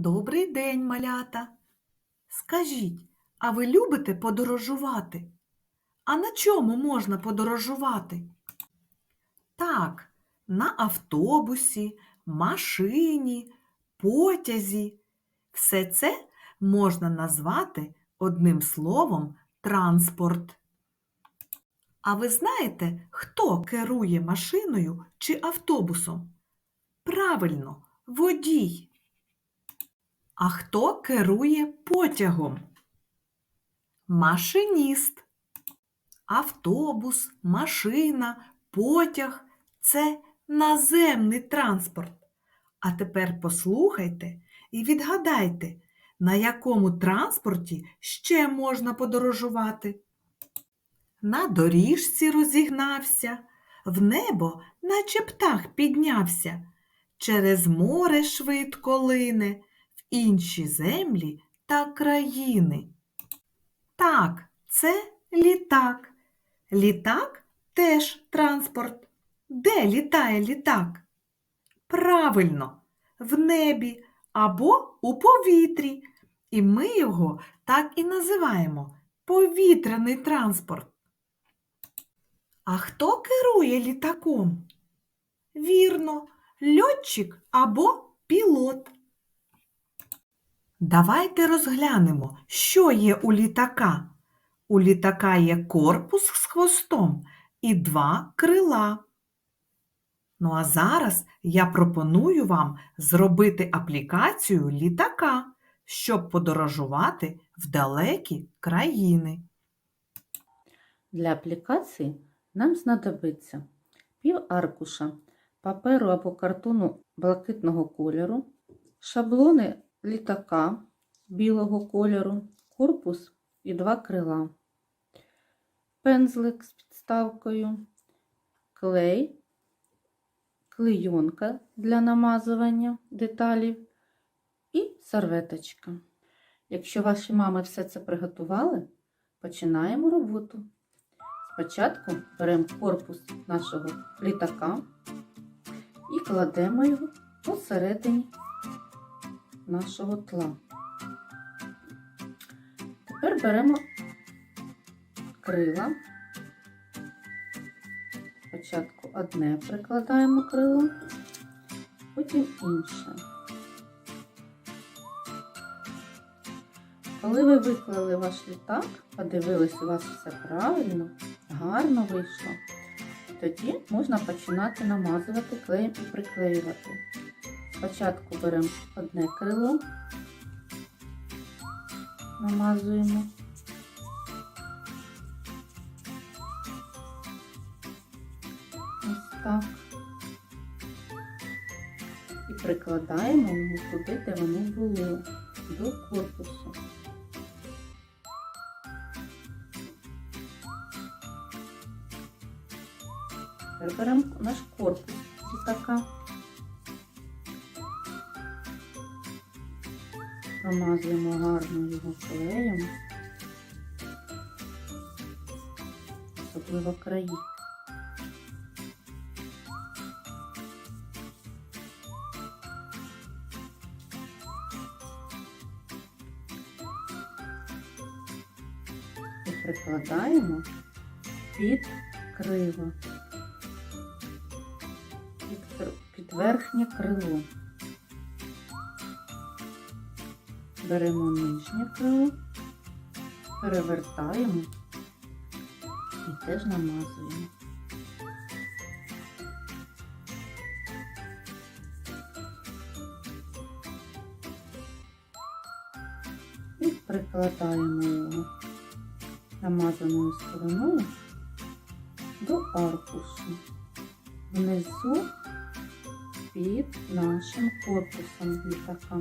Добрий день, малята. Скажіть, а ви любите подорожувати? А на чому можна подорожувати? Так, на автобусі, машині, потязі. Все це можна назвати одним словом транспорт. А ви знаєте, хто керує машиною чи автобусом? Правильно, водій. А хто керує потягом? Машиніст. Автобус, машина, потяг це наземний транспорт. А тепер послухайте і відгадайте, на якому транспорті ще можна подорожувати. На доріжці розігнався, в небо, наче птах піднявся, через море швидко лине, інші землі та країни. Так, це літак. Літак теж транспорт. Де літає літак? Правильно, в небі або у повітрі. І ми його так і називаємо повітряний транспорт. А хто керує літаком? Вірно, льотчик або пілот. Давайте розглянемо, що є у літака. У літака є корпус з хвостом і два крила. Ну а зараз я пропоную вам зробити аплікацію літака, щоб подорожувати в далекі країни. Для аплікації нам знадобиться пів аркуша паперу або картону блакитного кольору, шаблони літака білого кольору, корпус і два крила, пензлик з підставкою, клей, клейонка для намазування деталів і серветочка. Якщо ваші мами все це приготували, починаємо роботу. Спочатку беремо корпус нашого літака і кладемо його посередині нашого тла. Тепер беремо крила. Спочатку одне прикладаємо крило, потім інше. Коли ви виклали ваш літак, подивились, у вас все правильно, гарно вийшло, тоді можна починати намазувати клеєм і приклеювати. Спочатку беремо одне крило, намазуємо. Ось так. І прикладаємо його туди, де воно було, до корпусу. Тепер беремо наш корпус літака. Промазуємо гарно його клеєм, особливо краї. І прикладаємо під криво, під, під верхнє крило. Беремо нижнє крило, перевертаємо і теж намазуємо. І прикладаємо його намазаною стороною до аркушу. Внизу під нашим корпусом літака.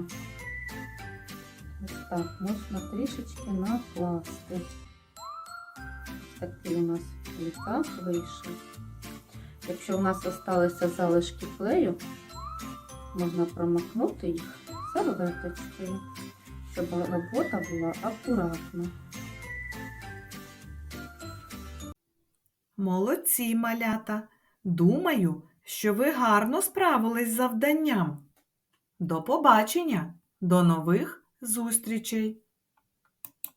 Ось так, можна трішечки накласти. Такий у нас літак вийшов. Якщо у нас залишилися залишки клею, можна промокнути їх серветочкою, щоб робота була акуратна. Молодці, малята! Думаю, що ви гарно справились з завданням. До побачення! До нових зустрічей!